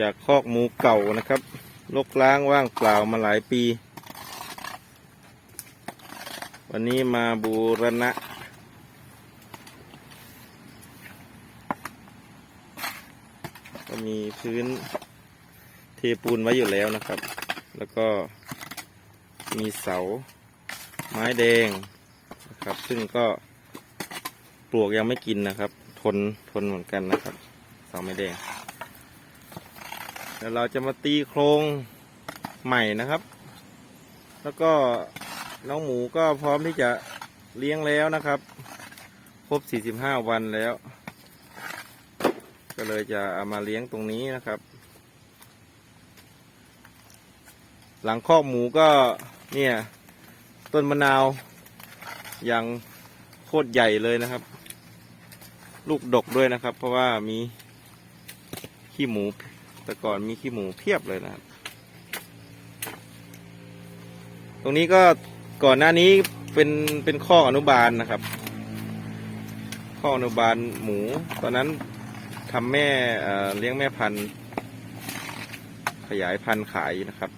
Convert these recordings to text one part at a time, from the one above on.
จากคอกหมูเก่านะครับลกล้างว่างเปล่ามาหลายปี วันนี้มาบูรณะ ก็มีพื้นเทปูนไว้อยู่แล้วนะครับ แล้วก็มีเสาไม้แดงนะครับ ซึ่งก็ปลวกยังไม่กินนะครับ ทนทนเหมือนกันนะครับ เสาไม้แดง เดี๋ยวเราจะมาตีโครงใหม่นะครับ แล้วก็น้องหมูก็พร้อมที่จะเลี้ยงแล้วนะครับ ครบ 45 วันแล้ว ก็เลยจะเอามาเลี้ยงตรงนี้นะครับ หลังคอกหมูก็เนี่ยต้นมะนาวอย่างโคตรใหญ่เลยนะครับ ลูกดกด้วยนะครับ เพราะว่ามีขี้หมู แต่ก่อนมีขี้หมูเพียบเลยนะครับ ตรงนี้ก็ก่อนหน้านี้เป็นเป็นข้ออนุบาลนะครับ ข้ออนุบาลหมู ตอนนั้นทำแม่เเลี้ยงแม่พันธุ์ ขยายพันธุ์ขายนะครับ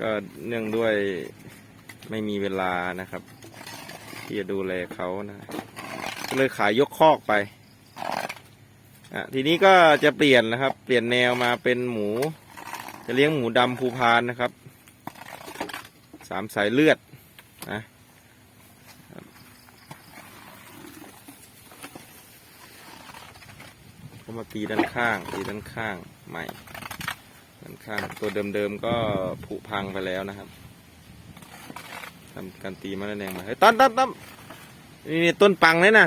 ก็เนื่องด้วยไม่มีเวลานะครับ ที่จะดูแลเขานะ ก็เลยขายยกคอกไป อะทีนี้ก็จะเปลี่ยนนะครับ เปลี่ยนแนวมาเป็นหมู จะเลี้ยงหมูดำภูพานนะครับสามสายเลือดนะก็มาตีด้านข้างตีด้านข้างใหม่ด้านข้างตัวเดิมๆก็ผุพังไปแล้วนะครับทำการตีมาแล้วแดงมาเฮ้ยต้นต้นต้นนี่ต้นปังเลยนะ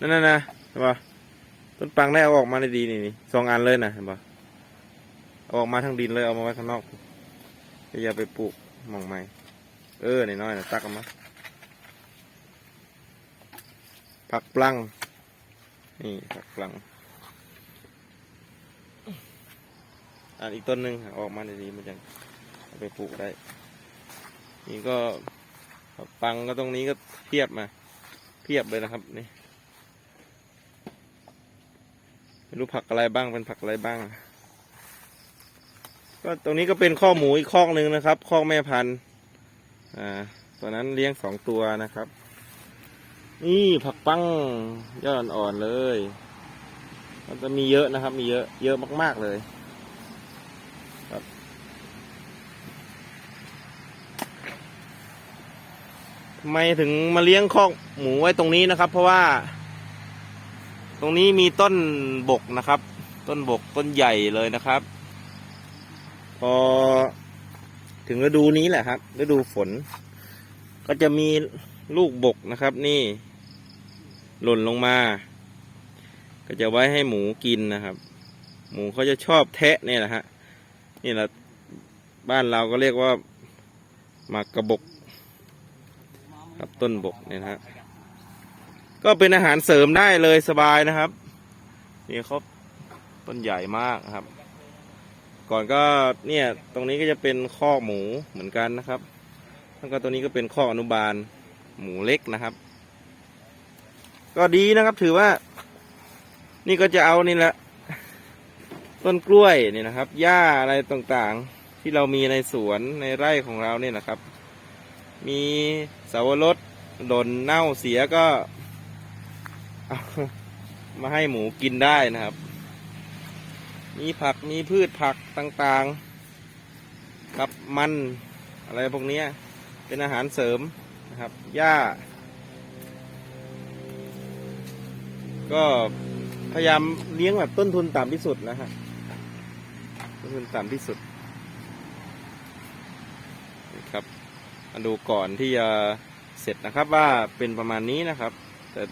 นั่นน่ะนะเห็นปะ ต้นปังได้เอาออกมาได้ดีนี่นี่สองอันเลยนะเห็นปะเอาออกมาทั้งดินเลยเอามาไว้ข้างนอกอย่าไปปลูกหมองใหม่เออน้อยๆนะตักออกมาผักปลังนี่ผักปลังอันอีกต้นหนึ่งออกมาได้ดีมันจะเอาไปปลูกได้ นี่ก็ผักปังก็ตรงนี้ก็เพียบมา เพียบเลยนะครับนี่ ไม่รู้ผักอะไรบ้างเป็นผักอะไรบ้าง ก็ตรงนี้ก็เป็นข้อหมูอีกข้อหนึ่งนะครับข้อแม่พันธุ์อ่าตอนนั้นเลี้ยงสองตัวนะครับ นี่ผักปังยอดอ่อนเลยมันจะมีเยอะนะครับ มีเยอะเยอะมาก ๆเลยครับทำไมถึงมาเลี้ยงคอกหมูไว้ตรงนี้นะครับ เพราะว่า ตรงนี้มีต้นบกนะครับ ต้นบกต้นใหญ่เลยนะครับ พอถึงฤดูนี้แหละครับฤดูฝน ก็จะมีลูกบกนะครับ นี่ หล่นลงมา ก็จะไว้ให้หมูกินนะครับ หมูเขาจะชอบแทะเนี่ยแหละฮะนี่แหละบ้านเราก็เรียกว่าหมากกระบก ครับต้นบกเนี่ยนะฮะ ก็เป็นอาหารเสริมได้เลยสบายนะครับ นี่เขาต้นใหญ่มากครับ ก่อนก็เนี่ยตรงนี้ก็จะเป็นข้อกหมูเหมือนกันนะครับแล้วก็ตรงนี้ก็เป็นข้อกอนุบาลหมูเล็กนะครับ ก็ดีนะครับถือว่า นี่ก็จะเอานี่แหละต้นกล้วยนี่นะครับหญ้าอะไรต่างๆ ที่เรามีในสวนในไร่ของเราเนี่ยนะครับ มีเสาวรสหล่นเน่าเสียก็ มาให้หมูกินได้นะครับ มีผักมีพืชผักต่างๆกับมันอะไรพวกนี้เป็นอาหารเสริมนะครับหญ้า ก็พยายามเลี้ยงแบบต้นทุนต่ำที่สุดนะฮะต้นทุนต่ำที่สุดครับมาดูก่อนที่จะเสร็จนะครับว่าเป็นประมาณนี้นะครับ แต่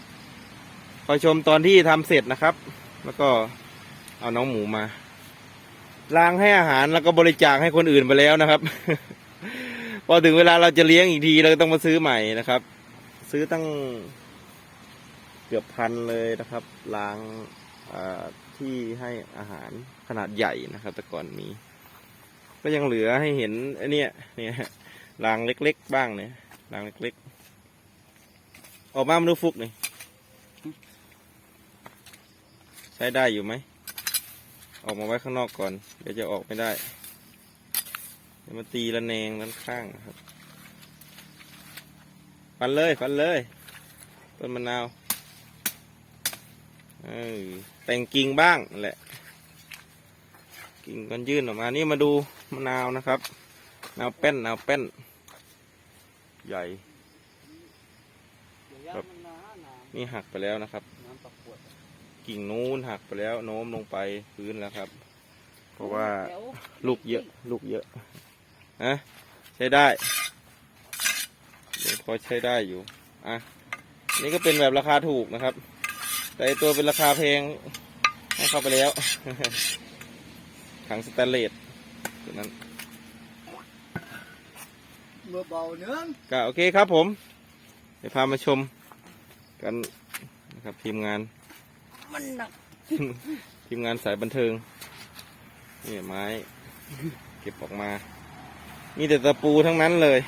คอยชมตอนที่ทำเสร็จนะครับ แล้วก็เอาน้องหมูมาล้างให้อาหารแล้วก็บริจาคให้คนอื่นไปแล้วนะครับ พอถึงเวลาเราจะเลี้ยงอีกทีเราก็ต้องมาซื้อใหม่นะครับ ซื้อตั้งเกือบพันเลยนะครับล้างที่ให้อาหารขนาดใหญ่นะครับ แต่ก่อนมี ก็ยังเหลือให้เห็นไอ้เนี่ยเนี่ยรางเล็กๆบ้างเนี่ยรางเล็กๆ ออกมามาดูฟุกนี่ใช้ได้อยู่ไหม ออกมาไว้ข้างนอกก่อน เดี๋ยวจะออกไม่ได้ เดี๋ยวมาตีระแนงด้านข้างครับ ฟันเลยฟันเลย ต้นมะนาวเออแต่งกิ่งบ้างแหละ กิ่งกันยื่นออกมา นี่มาดูมะนาวนะครับนาวแป้นนาวแป้น ใหญ่ครับนี่หักไปแล้วนะครับ กิ่งนู้นหักไปแล้วโน้มลงไปพื้นแล้วครับ เพราะว่าลูกเยอะ ลูกเยอะนะใช้ได้เดี๋ยวพอใช้ได้อยู่อะนี่ก็เป็นแบบราคาถูกนะครับ แต่ไอ้ตัวเป็นราคาแพงให้เข้าไปแล้วถังสแตนเลสตัวนั้นเมื่อเบาเนื้อก็โอเคครับผมเดี๋ยวพามาชมกันนะครับทีมงาน มันหนัก ทีมงานสายบันเทิง นี่ไม้ เก็บออกมา มีแต่ตะปูทั้งนั้นเลย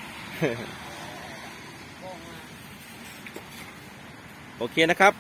โอเคนะครับ